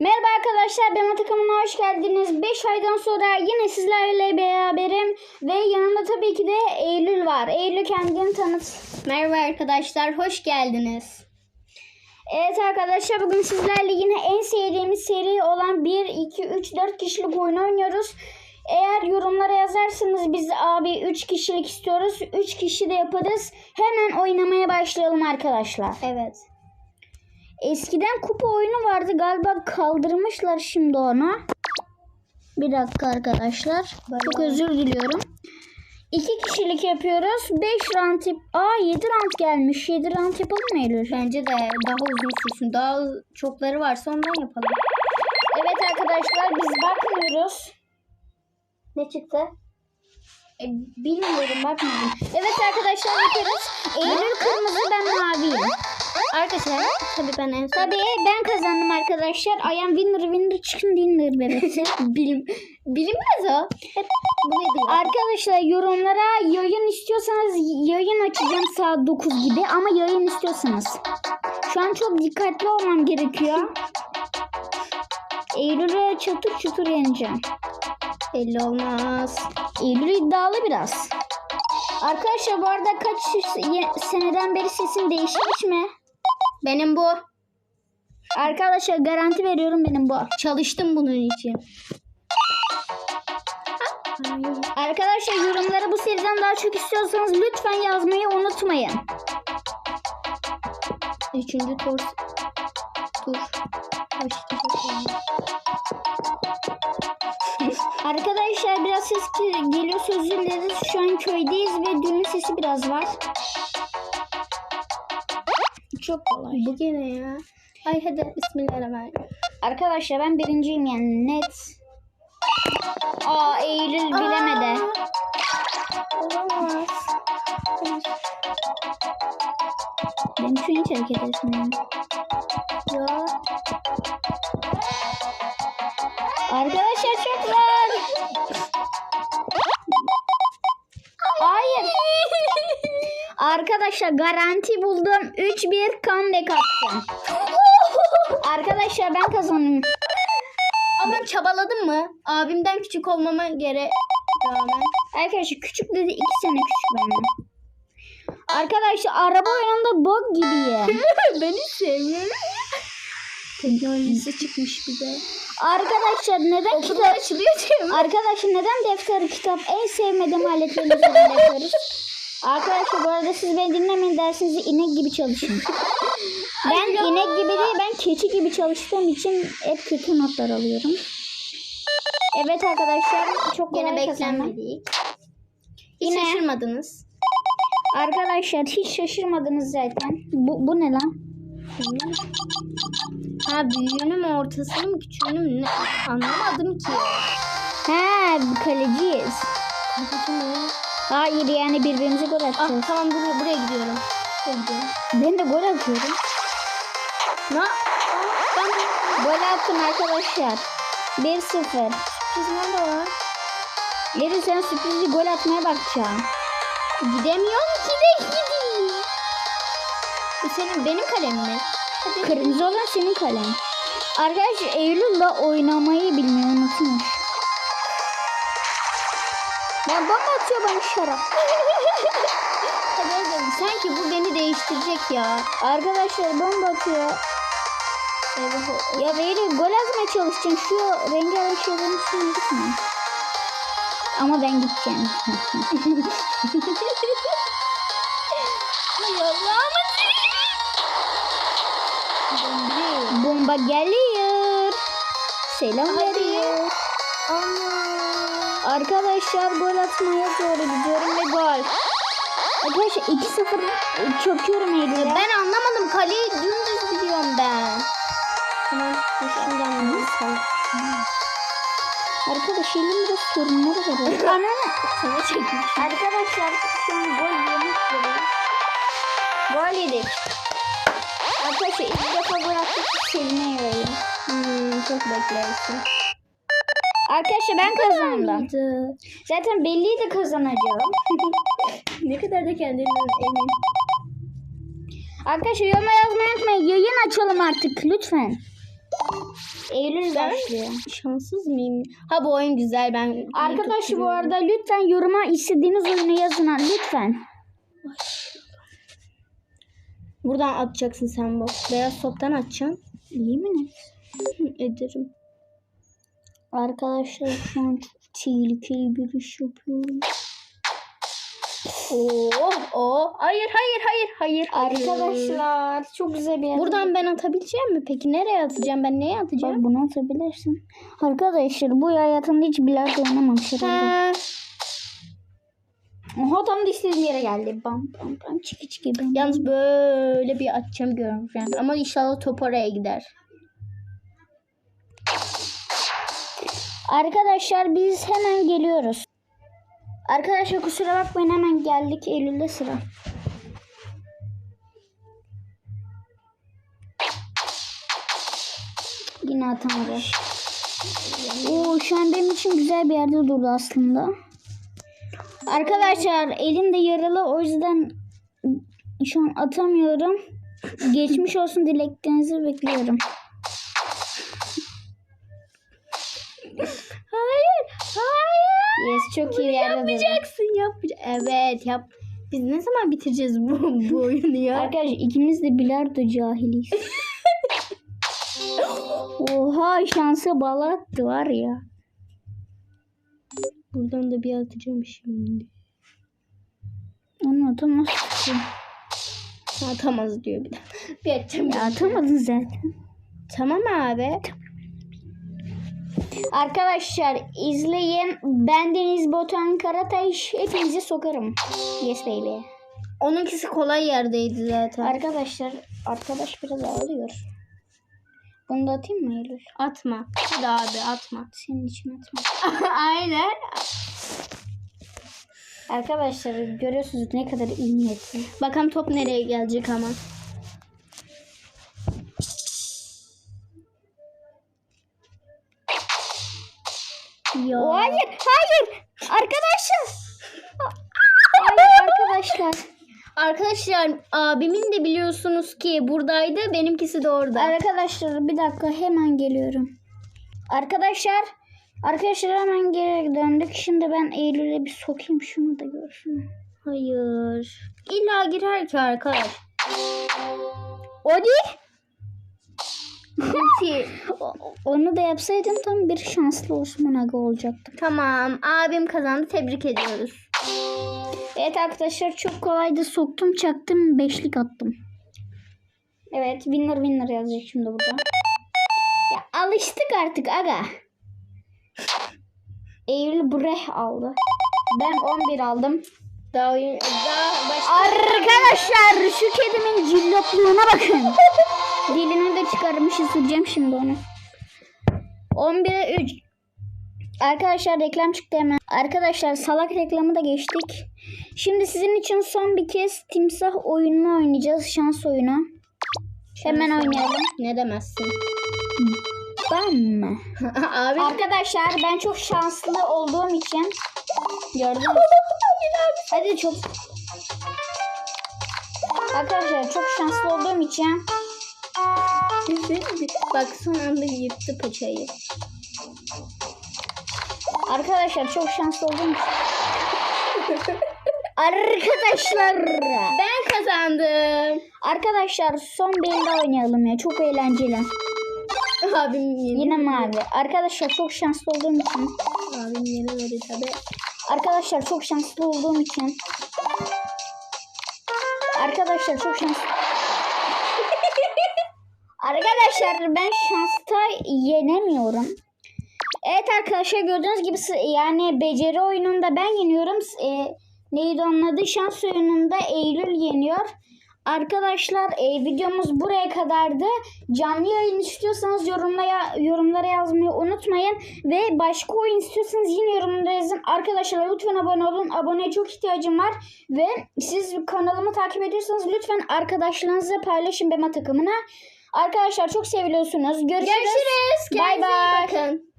Merhaba arkadaşlar, ben takımına hoş geldiniz. 5 aydan sonra yine sizlerle beraberim ve yanımda tabii ki de Eylül var. Eylül kendini tanıt. Merhaba arkadaşlar, hoş geldiniz. Evet arkadaşlar bugün sizlerle yine en sevdiğimiz seri olan 1, 2, 3, 4 kişilik oyun oynuyoruz. Eğer yorumlara yazarsanız biz abi 3 kişilik istiyoruz. 3 kişi de yaparız. Hemen oynamaya başlayalım arkadaşlar. Evet. Eskiden kupa oyunu vardı galiba kaldırmışlar şimdi onu. Bir dakika arkadaşlar. Çok özür diliyorum. İki kişilik yapıyoruz. 5 round yap... Aa 7 round gelmiş. 7 round yapalım mı Eylül? Bence de daha uzun sürsün. Daha çokları varsa ondan yapalım. Evet arkadaşlar biz bakmıyoruz. Ne çıktı? E, bilmiyorum bakmadım. Evet arkadaşlar bakıyoruz. Eylül kırmızı ben maviyim. Arkadaşlar, tabii ben en son... Tabii ben kazandım arkadaşlar. I am winner winner chicken dinner bebek. Bilim, bilinmez o. Arkadaşlar yorumlara yayın istiyorsanız yayın açacağım saat 9 gibi ama yayın istiyorsanız. Şu an çok dikkatli olmam gerekiyor. Eylül'e çatır çutur yeneceğim. Belli olmaz. Eylül iddialı biraz. Arkadaşlar bu arada kaç seneden beri sesim değişmiş mi? Benim bu. Arkadaşlar garanti veriyorum benim bu. Çalıştım bunun için. Arkadaşlar yorumlara bu seriden daha çok istiyorsanız lütfen yazmayı unutmayın. Üçüncü tur. Tur. Arkadaşlar biraz ses geliyor dileriz. Şu an köydeyiz ve düğün sesi biraz var. Çok kolay. Bu gene ya. Ay hadi bismillahirrahmanirrahim. Arkadaşlar ben birinciyim yani net. Aa Eylül bilemedi. Olamaz. Benim için hiç hareket etmiyor. Ya. Arkadaşlar çok zor. Arkadaşlar garanti buldum. 3-1 comeback attım. Arkadaşlar ben kazandım. Ama çabaladım mı? Abimden küçük olmama gerek rağmen. Arkadaşlar küçük dedi 2 sene küçük benden. Arkadaşlar araba oyununda bug gibiyim. ben hiç sevmiyorum. Teknolojisi çıkmış bir de. Arkadaşlar neden Okullar kitap... açılıyor diye mi? Arkadaşlar neden defter kitap en sevmediğim üzerinde yapıyoruz? Arkadaşlar bu arada siz beni dinlemeyin dersinizi inek gibi çalışın. Ben inek gibi değil ben keçi gibi çalıştığım için hep kötü notlar alıyorum. Evet arkadaşlar çok kolay kazandım. beklenmedik. Hiç Yine- şaşırmadınız. Arkadaşlar hiç şaşırmadınız zaten. Bu, bu ne lan? Ha büyüğünü mü ortasını mı küçüğünü mü ne? Anlamadım ki. He kaleciyiz. Hayır yani birbirimize gol Ah atacağız. tamam buraya, buraya gidiyorum. Ben de gol atıyorum. Ne? Ben Gol attım arkadaşlar. 1-0. çizmem de var. Yeri sen sürprizi gol atmaya bakacağım. Gidemiyorum ki de gideyim. Bu senin benim kalem mi? Hadi. Kırmızı olan senin kalem. Arkadaşlar Eylül'le oynamayı bilmiyor unutmuş. Ya bomba bana şarap. Hadi. Sanki bu beni değiştirecek ya. Arkadaşlar bomba atıyor. Eyvah. Ya Eylül gol atmaya çalışacaksın. Şu rengarenk şeylerin üstüne gitme. Ama ben gideceğim. Bomba geliyor. Selam veriyor. Allah. Arkadaşlar gol atmaya doğru gidiyorum ve gol. Arkadaşlar 2-0 çöküyorum Eylül'e. Ben anlamadım. Kaleyi dümdüz biliyorum ben. Tamam. Düşünden Arkadaş elimde sorunları var. Ananı. Sana çekmiş. Arkadaşlar şu an gol yemek üzere. Gol yedik. Arkadaşlar ilk defa gol attık. Seviniyor. Hmm, çok beklersin. Arkadaşlar ben kazandım. Zaten belliydi kazanacağım. ne kadar da kendinden emin. Arkadaşlar yoruma yazmayı unutmayın. Yayın açalım artık lütfen. Eylül Ben- başlıyor. Şanssız mıyım? Ha bu oyun güzel ben. Arkadaşlar bu arada lütfen yoruma istediğiniz oyunu yazın ha, lütfen. Buradan atacaksın sen bu. Beyaz toptan atacaksın. İyi mi? Ederim. Arkadaşlar şu an çok tehlikeli bir iş yapıyorum. Oo, oo. Hayır hayır hayır hayır. hayır. Arkadaşlar çok güzel bir yer. Buradan ben atabileceğim mi? Peki nereye atacağım? Ben neye Bak atacağım? bunu atabilirsin. Arkadaşlar bu hayatımda hiç bilardo oynamamış herhalde. Ha, Oha tam da istediğim yere geldi. Bam bam bam çiki çiki bam. yalnız böyle bir atacağım göreceğim. Ama inşallah top oraya gider. Arkadaşlar biz hemen geliyoruz. Arkadaşlar kusura bakmayın hemen geldik. Eylül'de sıra. Yine atamadı. Oo, şu an benim için güzel bir yerde durdu aslında. Arkadaşlar elim de yaralı o yüzden şu an atamıyorum. Geçmiş olsun dileklerinizi bekliyorum. Çok iyi bir yerde. Yapacaksın yapacaksın. Evet yap. Biz ne zaman bitireceğiz bu, bu oyunu ya? Arkadaşlar ikimiz de bilardo cahiliyiz. Oha şansa bala attı var ya. Buradan da bir atacağım şimdi. Onu atamazsın. Atamaz diyor bir de. Bir atacağım. Ya atamadın zaten. Tamam abi. Arkadaşlar izleyin. Bendeniz Botan Karataş. Hepinizi sokarım. Yes baby. Onunkisi kolay yerdeydi zaten. Arkadaşlar arkadaş biraz ağlıyor. Bunu da atayım mı Eylül? atma. Hadi abi atma. Senin için atma. Aynen. Arkadaşlar görüyorsunuz ne kadar iyi niyetli. Bakalım top nereye gelecek ama. Ya. Hayır, hayır. Arkadaşlar. Hayır arkadaşlar. Arkadaşlar abimin de biliyorsunuz ki buradaydı. Benimkisi de orada. Arkadaşlar bir dakika hemen geliyorum. Arkadaşlar. Arkadaşlar hemen geri döndük. Şimdi ben Eylül'e bir sokayım şunu da görsün. Hayır. İlla girer ki arkadaş. Hadi. Bitti. Onu da yapsaydım tam bir şanslı Osman Aga olacaktım. tamam. Abim kazandı. Tebrik ediyoruz. Evet arkadaşlar çok kolaydı. Soktum çaktım. Beşlik attım. Evet winner winner yazacak şimdi burada. Ya alıştık artık aga. Eylül Breh aldı. Ben 11 aldım. Daha daha başka Arkadaşlar şu kedimin cillopluğuna bakın. Dilini de çıkarmış ısıracağım şimdi onu. 11'e 3. Arkadaşlar reklam çıktı hemen. Arkadaşlar salak reklamı da geçtik. Şimdi sizin için son bir kez timsah oyununu oynayacağız. Şans oyunu. Hemen oynayalım. ne demezsin. Ben mi? Abi Arkadaşlar ben çok şanslı olduğum için gördünüz mü? Hadi çok Arkadaşlar çok şanslı olduğum için bak son anda yırttı paçayı. Arkadaşlar çok şanslı için Arkadaşlar Ben kazandım. Arkadaşlar son bir elde oynayalım ya çok eğlenceli Abim yeni. Yine mavi Arkadaşlar çok şanslı olduğum için Abim yeni verdi tabi. Arkadaşlar çok şanslı olduğum için Arkadaşlar çok şanslı Arkadaşlar ben şansta yenemiyorum. Evet arkadaşlar gördüğünüz gibi yani beceri oyununda ben yeniyorum. E, neydi onun adı? Şans oyununda Eylül yeniyor. Arkadaşlar e, videomuz buraya kadardı. Canlı yayın istiyorsanız yorumlara, yorumlara yazmayı unutmayın. Ve başka oyun istiyorsanız yine yorumlara yazın. Arkadaşlar lütfen abone olun. Aboneye çok ihtiyacım var. Ve siz kanalımı takip ediyorsanız lütfen arkadaşlarınızla paylaşın Bema takımına. Arkadaşlar çok seviliyorsunuz. Görüşürüz. Görüşürüz. Kendinize bay. bakın.